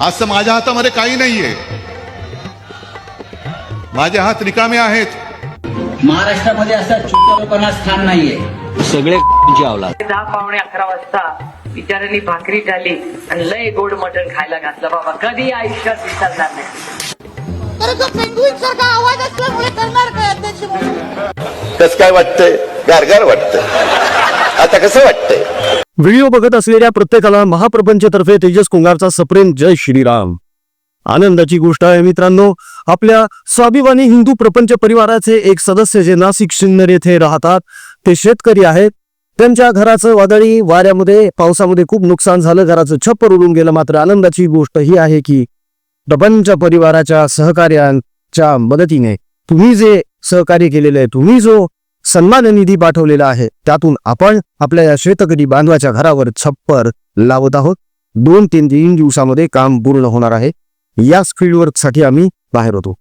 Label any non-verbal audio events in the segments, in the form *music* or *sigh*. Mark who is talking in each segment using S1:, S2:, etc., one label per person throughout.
S1: असं माझ्या हातामध्ये काही नाहीये. माझे हात रिकामे आहेत.
S2: महाराष्ट्रामध्ये असं छोट्या लोकांना स्थान नाहीये.
S3: सगळे *laughs*
S4: दहा पावणे अकरा वाजता बिचाऱ्यांनी भाकरी झाली आणि लय गोड मटण खायला घातलं. बाबा कधी आयुष्यात विसरणार नाही.
S5: कस काय वाटतंय? गारगार वाटतंय. आता कसं वाटतंय?
S6: व्हिडिओ बघत असलेल्या प्रत्येकाला महाप्रपंचतर्फे तेजस कुंगारचा सप्रेम जय श्रीराम. आनंदाची गोष्ट आहे मित्रांनो आपल्या स्वाभिमानी हिंदू प्रपंच परिवाराचे एक सदस्य जे नाशिक सिन्नर येथे राहतात ते शेतकरी आहेत. त्यांच्या घराचं वादळी वाऱ्यामध्ये पावसामध्ये खूप नुकसान झालं घराचं छप्पर उडून गेलं. मात्र आनंदाची गोष्ट ही आहे की प्रपंच परिवाराच्या सहकार्यांच्या मदतीने तुम्ही जे सहकार्य केलेलं आहे तुम्ही जो सन्मान निधी पाठवलेला आहे. त्यातून आपण आपल्या या शेतकरी बांधवाच्या घरावर छप्पर लावत आहोत. दोन तीन तीन दिवसामध्ये काम पूर्ण होणार आहे. याच फील्डवर्कसाठी आम्ही बाहेर होतो.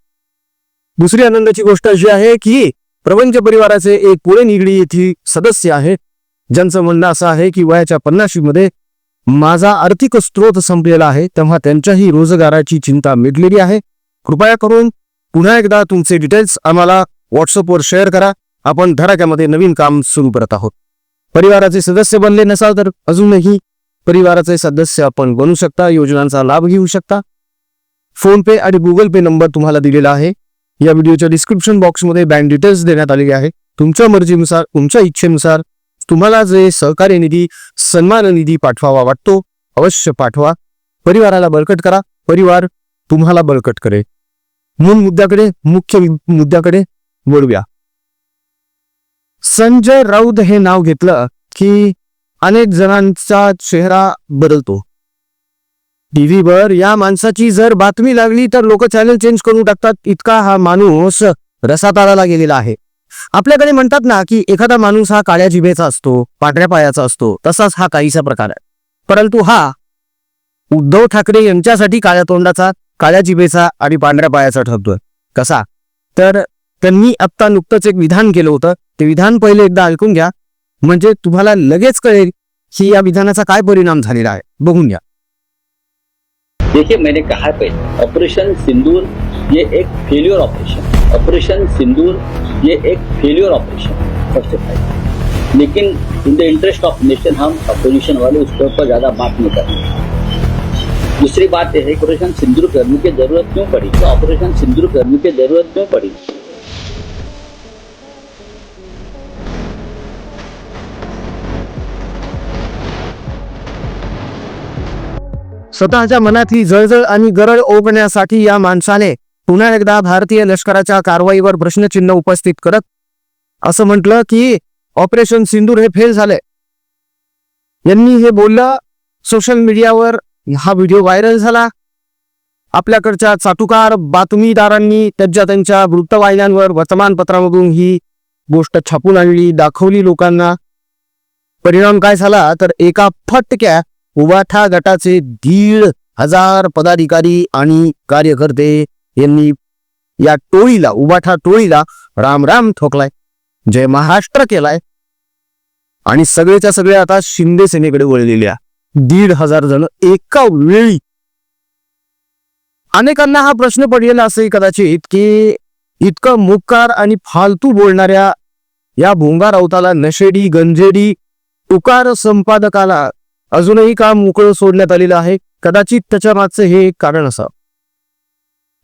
S6: दुसरी आनंदाची गोष्ट अशी आहे की प्रपंच परिवाराचे एक पुणे निगडी येथील सदस्य आहे. ज्यांचं म्हणणं असं आहे की वयाच्या पन्नाशीमध्ये माझा आर्थिक स्रोत संपलेला आहे तेव्हा त्यांच्याही रोजगाराची चिंता मिटलेली आहे. कृपया करून पुन्हा एकदा तुमचे डिटेल्स आम्हाला व्हॉट्सअपवर शेअर करा. आपण धडाक्यामध्ये नवीन काम सुरू करत आहोत. परिवाराचे सदस्य बनले नसाल तर अजूनही परिवाराचे सदस्य आपण बनू शकता योजनांचा लाभ घेऊ शकता. फोन पे आणि गुगल पे नंबर तुम्हाला दिलेला आहे. या व्हिडिओच्या डिस्क्रिप्शन बॉक्समध्ये बँक डिटेल्स देण्यात आलेले आहे. तुमच्या मर्जीनुसार तुमच्या इच्छेनुसार तुम्हाला जे सहकार्य निधी सन्मान निधी पाठवावा वाटतो अवश्य पाठवा. परिवाराला बळकट करा. परिवार तुम्हाला बळकट करे मूळ मुद्द्याकडे मुख्य मुद्द्याकडे वळूया. संजय राऊत हे नाव घेतलं की अनेक जणांचा चेहरा बदलतो. टीव्हीवर या माणसाची जर बातमी लागली तर लोक चॅनल चेंज करून टाकतात. इतका हा माणूस रसाताळाला गेलेला आहे. आपल्याकडे म्हणतात ना की एखादा माणूस हा काळ्या जिभेचा असतो पांढऱ्या पायाचा असतो तसाच हा काहीसा प्रकार आहे. परंतु हा उद्धव ठाकरे यांच्यासाठी काळ्या तोंडाचा काळ्या जिभेचा आणि पांढऱ्या पायाचा ठरतोय. कसा? तर त्यांनी आत्ता नुकतंच एक विधान केलं होतं. ते विधान पहिले एकदा ऐकून घ्या. म्हणजे तुम्हाला लगेच कळेल की या विधानाचा काय परिणाम झालेला आहे. बघून घ्या.
S2: देखिए मैंने कहा पहले ऑपरेशन सिंदूर ये एक फेल्योर ऑपरेशन। ऑपरेशन सिंदूर ये एक फेल्योर ऑपरेशन लेकिन in the interest of nation Hum opposition वाले उसके ऊपर ज्यादा बात नहीं करेंगे दूसरी बात यह है ऑपरेशन सिंदूर करने की जरूरत क्यों पड़ी? तो ऑपरेशन सिंदूर करने की जरूरत क्यों पड़ी?
S6: स्वतःच्या मनातली जळजळ आणि गरळ ओघण्यासाठी या माणसाने पुन्हा एकदा भारतीय लष्कराच्या कारवाईवर प्रश्नचिन्ह उपस्थित करत असं म्हटलं की ऑपरेशन सिंदूर हे फेल झाले यांनी हे बोललं सोशल मीडियावर हा व्हिडिओ व्हायरल झाला. आपल्याकडच्या चाटुकार बातमीदारांनी त्यांच्या त्यांच्या वृत्तवाहिन्यांवर वर्तमानपत्रामधून ही गोष्ट छापून आणली दाखवली लोकांना. परिणाम काय झाला? तर एका फटक्या उबाठा गटाचे दीड हजार पदाधिकारी आणि कार्यकर्ते यांनी या टोळीला उबाठा टोळीला राम राम ठोकलाय जय महाराष्ट्र केलाय. आणि सगळेच्या सगळे आता शिंदे सेनेकडे वळलेले दीड हजार जण एका वेळी. अनेकांना हा प्रश्न पडलेला असेल कदाचित की इतकं मुक्कार आणि फालतू बोलणाऱ्या या भोंगा राऊताला नशेडी गंजेडी तुकार संपादकाला अजूनही काम मोकळं सोडण्यात आलेलं आहे. कदाचित त्याच्या मागचं हे एक कारण असा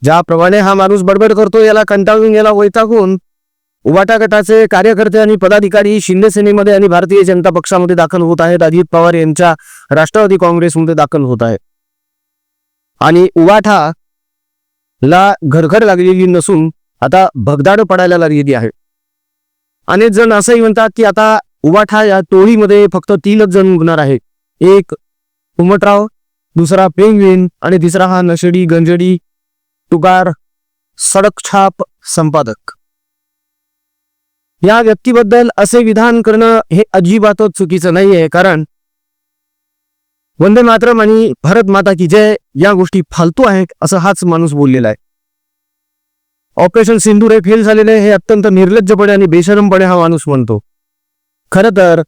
S6: ज्याप्रमाणे हा माणूस बडबड करतो याला कंटाळून याला वैतागून उबाटा गटाचे कार्यकर्ते आणि पदाधिकारी शिंदे सेनेमध्ये आणि भारतीय जनता पक्षामध्ये दाखल होत आहेत. अजित पवार यांच्या राष्ट्रवादी काँग्रेसमध्ये दाखल होत आहेत. आणि उवाठा ला घरघर लागलेली नसून आता भगदाड पडायला लागलेली आहे अनेक जण असंही म्हणतात की आता उवाठा या टोळीमध्ये फक्त तीनच जण उगणार आहे एक उमटराव दुसरा पेंगविन आणि तिसरा हा नशेडी गंजडी तुकार सडकछाप संपादक. या व्यक्तीबद्दल असे विधान करणं हे अजिबातच चुकीचं नाहीये कारण वंदे मातरम आणि भारत माता की जय या गोष्टी फालतू आहेत असं हाच माणूस बोललेला आहे. ऑपरेशन सिंदूर हे फेल झालेले हे अत्यंत निर्लज्जपणे आणि बेशरमपणे हा माणूस म्हणतो. खरं तर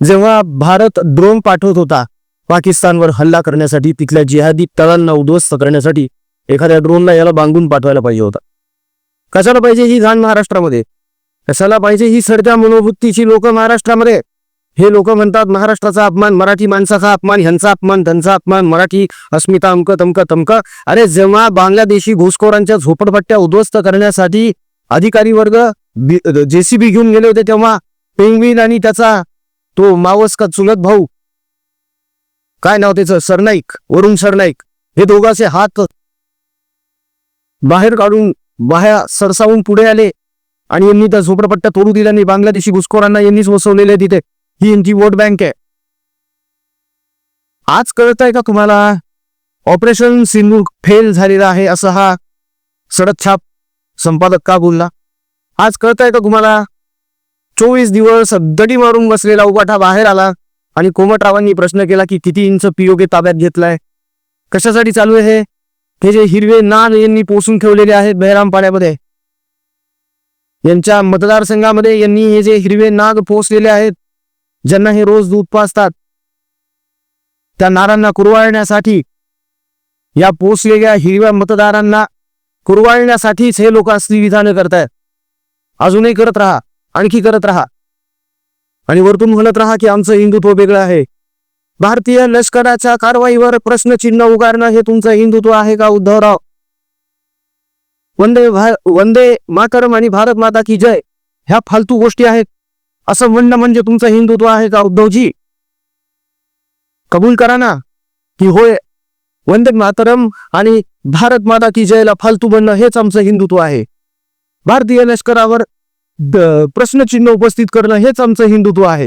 S6: जेव्हा भारत ड्रोन पाठवत होता पाकिस्तानवर हल्ला करण्यासाठी तिथल्या जिहादी तळांना उद्ध्वस्त करण्यासाठी एखाद्या ड्रोनला याला बांधून पाठवायला पाहिजे होता. कशाला पाहिजे ही घाण महाराष्ट्रामध्ये? कशाला पाहिजे ही सरत्या मनोवृत्तीची लोक महाराष्ट्रामध्ये? हे लोक म्हणतात महाराष्ट्राचा अपमान मराठी माणसाचा अपमान ह्यांचा अपमान त्यांचा अपमान मराठी अस्मिता अमक तमक तमक. अरे जेव्हा बांगलादेशी घुसखोरांच्या झोपडपट्ट्या उद्ध्वस्त करण्यासाठी अधिकारी वर्ग जेसीबी घेऊन गेले होते तेव्हा पेंगवीन आणि त्याचा तो मावस का चुलत भाऊ? काय नाव त्याचं? सरनाईक वरुण सरनाईक. हे दोघांचे हात बाहेर काढून बाह्या सरसावून पुढे आले आणि यांनी त्या झोपडपट्ट्या तोडू दिल्या नाही बांगलादेशी घुसखोरांना यांनीच वसवलेले तिथे. ही यांची वोट बँक आहे. आज कळत आहे का तुम्हाला? ऑपरेशन सिंधू फेल झालेला आहे असं हा सडकछाप संपादक का बोलला? आज कळत आहे का तुम्हाला? चोवीस दिवस दडी मारून बसलेला उपाठा बाहेर आला आणि कोमटरावांनी प्रश्न केला की किती इंच पीओके ताब्यात घेतलाय? कशासाठी चालू आहे हे? हे जे हिरवे नान यांनी पोसून ठेवलेले आहेत बहिराम पाण्यामध्ये यांच्या मतदारसंघामध्ये यांनी हे जे हिरवे नाग पोसलेले आहेत ज्यांना हे रोज दूध पाजतात त्या नारांना कुरवाळण्यासाठी या पोसलेल्या हिरव्या मतदारांना कुरवाळण्यासाठीच हे लोक असली विधानं करतायत. अजूनही करत राहा. आणखी करत राहा. आणि वरतून म्हणत राहा की आमचं हिंदुत्व वेगळं आहे. भारतीय लष्कराच्या कारवाईवर प्रश्नचिन्ह उगारणं हे तुमचं हिंदुत्व आहे का उद्धवराव? वंदे वंदे मातरम आणि भारत माता की जय ह्या फालतू गोष्टी आहेत. असं म्हणणं म्हणजे तुमचं हिंदुत्व आहे का उद्धवजी? कबूल करा ना की होय वंदे मातरम आणि भारत माता की जयला फालतू म्हणणं हेच आमचं हिंदुत्व आहे. भारतीय लष्करावर प्रश्नचिन्ह उपस्थित करणं हेच आमचं हिंदुत्व आहे.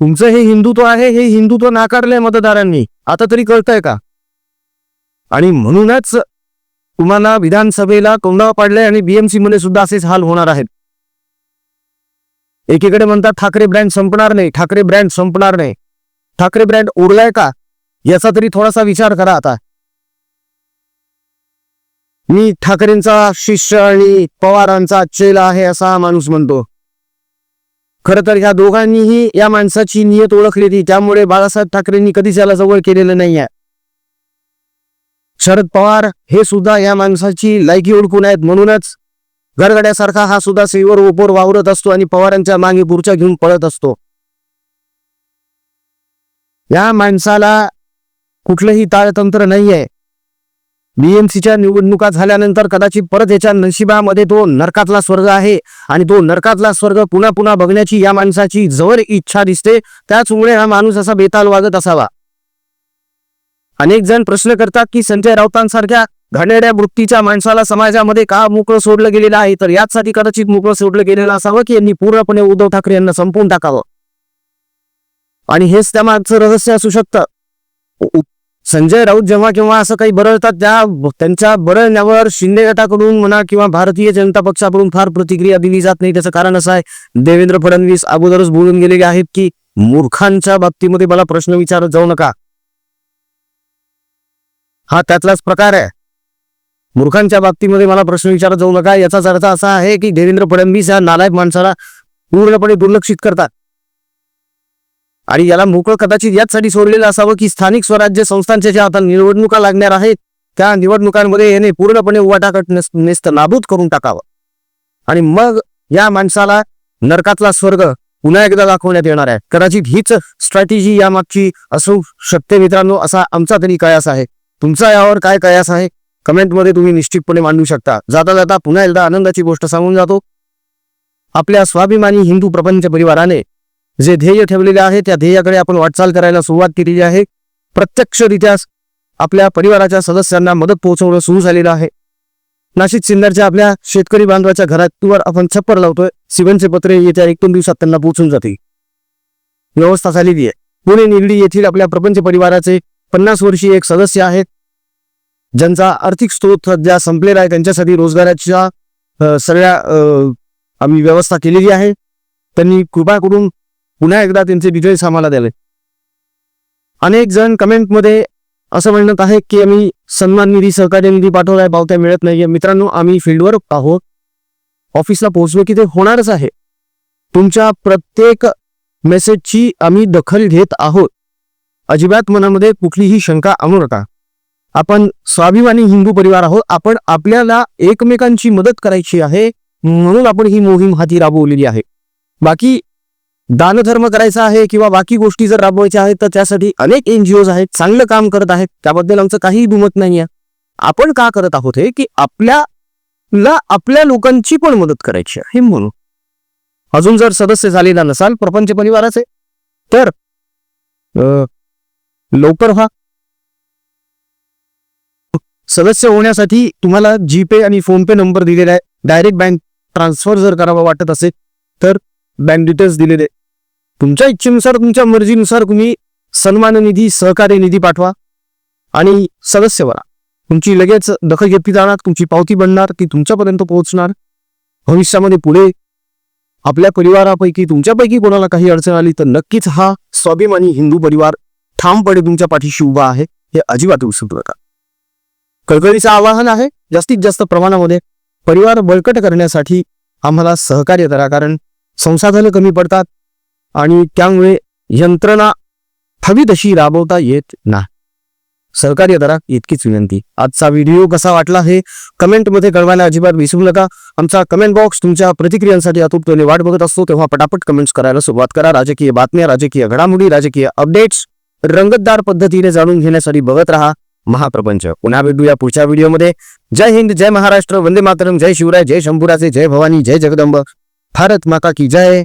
S6: तुमचं हे हिंदुत्व आहे हे हिंदुत्व नाकारलंय मतदारांनी. आता तरी कळतंय का? आणि म्हणूनच तुम्हाला विधानसभेला कोंडावा पाडलाय आणि बीएमसी मध्ये सुद्धा असेच हाल होणार आहेत. एकीकडे म्हणतात ठाकरे ब्रँड संपणार नाही ठाकरे ब्रँड संपणार नाही. ठाकरे ब्रँड उरलाय का? याचा तरी थोडासा विचार करा आता. मी ठाकरेंचा शिष्य आणि पवारांचा चेला आहे असा हा माणूस म्हणतो. खर तर ह्या दोघांनीही या माणसाची नियत ओळखली होती त्यामुळे बाळासाहेब ठाकरेंनी कधीच याला जवळ केलेलं नाहीये. शरद पवार हे सुद्धा या माणसाची लायकी ओळखून आहेत म्हणूनच गरगड्यासारखा हा सुद्धा सेवर ओपोर वावरत असतो आणि पवारांच्या मागे पुरच्या घेऊन पळत असतो. या माणसाला कुठलंही ताळतंत्र नाहीये. बीएमसीच्या निवडणुका झाल्यानंतर कदाचित परत याच्या नशिबामध्ये तो नरकातला स्वर्ग आहे. आणि तो नरकातला स्वर्ग पुन्हा पुन्हा बघण्याची या माणसाची जवळ इच्छा दिसते. त्याचमुळे हा माणूस असा बेताल वागत असावा. अनेक जण प्रश्न करतात की संजय राऊतांसारख्या घडणाऱ्या वृत्तीच्या माणसाला समाजामध्ये का मोकळं सोडलं गेलेलं आहे? तर याचसाठी कदाचित मोकळं सोडलं गेलेलं असावं की यांनी पूर्णपणे उद्धव ठाकरे यांना संपवून टाकावं? आणि हेच त्या मागचं रहस्य असू शकतं. संजय राऊत जेव्हा केव्हा असं काही बरळतात त्या त्यांच्या बरळण्यावर शिंदे गटाकडून म्हणा किंवा भारतीय जनता पक्षाकडून फार प्रतिक्रिया दिली जात नाही. त्याचं कारण असं आहे देवेंद्र फडणवीस अगोदरच बोलून गेलेले आहेत की मूर्खांच्या बाबतीमध्ये मला प्रश्न विचारत जाऊ नका. हा त्यातलाच प्रकार आहे. मूर्खांच्या बाबतीमध्ये मला प्रश्न विचारत जाऊ नका. याचाच अर्थ असा आहे की देवेंद्र फडणवीस या नालायक माणसाला पूर्णपणे दुर्लक्षित करतात. आणि याला मोकळं कदाचित याचसाठी सोडलेलं असावं की स्थानिक स्वराज्य संस्थांच्या ज्या आता निवडणुका लागणार आहेत त्या निवडणुकांमध्ये याने पूर्णपणे उवाटाकट नेस्त नाबूद करून टाकावं. आणि मग या माणसाला नरकातला स्वर्ग पुन्हा एकदा दाखवण्यात येणार आहे. कदाचित हीच स्ट्रॅटेजी यामागची असू शकते मित्रांनो असा आमचा तरी कयास आहे. तुमचा यावर काय कयास आहे? कमेंटमध्ये तुम्ही निश्चितपणे मांडू शकता. जाता जाता पुन्हा एकदा आनंदाची गोष्ट सांगून जातो. आपल्या स्वाभिमानी हिंदू प्रपंच परिवाराने जे ध्येय ठेवलेले आहे त्या ध्येयाकडे आपण वाटचाल करायला सुरुवात केलेली आहे. प्रत्यक्षरित्या आपल्या परिवाराच्या सदस्यांना मदत पोहोचवणं सुरू झालेलं आहे. नाशिक सिन्नरच्या आपल्या शेतकरी बांधवाच्या घरातवर आपण छप्पर लावतोय. शिवनचे पत्रे येत्या एक दोन दिवसात त्यांना पोहोचून जातील. व्यवस्था झालेली आहे. पुणे निगडी येथील आपल्या प्रपंच परिवाराचे पन्नास वर्षीय एक सदस्य आहेत. ज्यांचा आर्थिक स्रोत सध्या संपलेला आहे. त्यांच्यासाठी रोजगाराच्या सगळ्या आम्ही व्यवस्था केलेली आहे. त्यांनी कृपा करून पुन्हा एकदा त्यांचे डिटेल्स आम्हाला द्यावे. अनेक जण कमेंटमध्ये असं म्हणत आहे की आम्ही सन्मान निधी सहकार्य निधी पाठवलाय पावत्या मिळत नाहीये. मित्रांनो आम्ही फील्डवर आहोत. ऑफिसला पोहोचलो की ते होणारच आहे. तुमच्या प्रत्येक मेसेजची आम्ही दखल घेत आहोत. अजिबात मनामध्ये कुठलीही शंका आणू नका. आपण स्वाभिमानी हिंदू परिवार आहोत. आपण आपल्याला एकमेकांची मदत करायची आहे म्हणून आपण ही मोहीम हाती राबवलेली आहे. बाकी दानधर्म करायचा आहे किंवा बाकी गोष्टी जर राबवायच्या आहेत तर त्यासाठी अनेक एनजीओज आहेत चांगलं काम करत आहेत. त्याबद्दल आमचं काहीही दुमत नाही आहे आपण का करत आहोत हे? की आपल्याला आपल्या लोकांची पण मदत करायची आहे म्हणून. अजून जर सदस्य झालेला नसाल प्रपंच परिवाराचे तर लवकर व्हा. सदस्य होण्यासाठी तुम्हाला जीपे आणि फोनपे नंबर दिलेला आहे. डायरेक्ट बँक ट्रान्सफर जर करावा वाटत असेल तर बँक डिटेल्स दिलेले तुमच्या इच्छेनुसार तुमच्या मर्जीनुसार तुम्ही सन्मान निधी सहकार्य निधी पाठवा आणि सदस्य बना. तुमची लगेच दखल घेतली जाणार तुमची पावती बनणार ती तुमच्यापर्यंत पोहोचणार. भविष्यामध्ये पुढे आपल्या परिवारापैकी तुमच्यापैकी कोणाला काही अडचण आली तर नक्कीच हा स्वाभिमानी हिंदू परिवार ठामपणे तुमच्या पाठीशी उभा आहे हे अजिबात विसरू नका. कळकळीचं आवाहन आहे जास्तीत जास्त प्रमाणामध्ये परिवार बळकट करण्यासाठी आम्हाला सहकार्य करा कारण संसाधनं कमी पडतात आणि त्यामुळे यंत्रणा हवी तशी राबवता येत नाही. सहकार्य करा इतकीच विनंती. आजचा व्हिडिओ कसा वाटला हे कमेंटमध्ये कळवायला अजिबात विसरू नका. आमचा कमेंट बॉक्स तुमच्या प्रतिक्रियांसाठी अतुटपणे वाट बघत असतो तेव्हा पटापट कमेंट्स करायला सुरुवात करा. राजकीय बातम्या राजकीय घडामोडी राजकीय अपडेट्स रंगतदार पद्धतीने जाणून घेण्यासाठी बघत राहा महाप्रपंच. पुन्हा भेटूया पुढच्या व्हिडिओमध्ये. जय हिंद जय महाराष्ट्र वंदे मातरम जय शिवराय जय शंभुराचे जय भवानी जय जगदंब. भारत माता की जय.